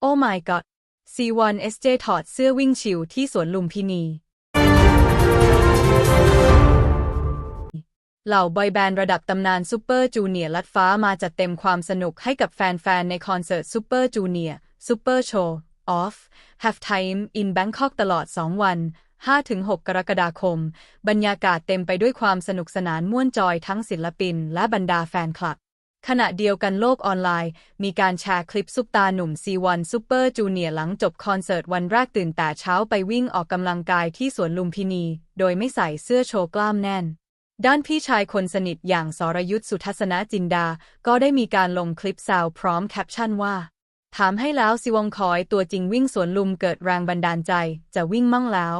โอ้ my god C1SJ ถอดเสื้อวิ่งชิวที่สวนลุมพินี เหล่าบอยแบนด์ระดับตำนานซูเปอร์จูเนียร์ลัดฟ้ามาจัดเต็มความสนุกให้กับแฟนๆ ในคอนเสิร์ตซูเปอร์จูเนียร์ซูเปอร์โชว์ออฟ Have Time in Bangkok ตลอด 2 วัน 5-6 กรกฎาคม บรรยากาศเต็มไปด้วยความสนุกสนานม่วนจอยทั้งศิลปินและบรรดาแฟนคลับ ขณะเดียวกันโลกออนไลน์ มีการแชร์คลิปซุปตาหนุ่ม C1 Super Junior หลังจบคอนเสิร์ตวันแรกตื่นแต่เช้าไปวิ่งออกกำลังกายที่สวนลุมพินี โดยไม่ใส่เสื้อโชว์กล้ามแน่น ด้านพี่ชายคนสนิทอย่างสรยุทธสุทัศนจินดา ก็ได้มีการลงคลิปซาวพร้อมแคปชั่นว่า ถามให้แล้วสิวงคอยตัวจริงวิ่งสวนลุมเกิดแรงบันดาลใจ จะวิ่งมั่งแล้ว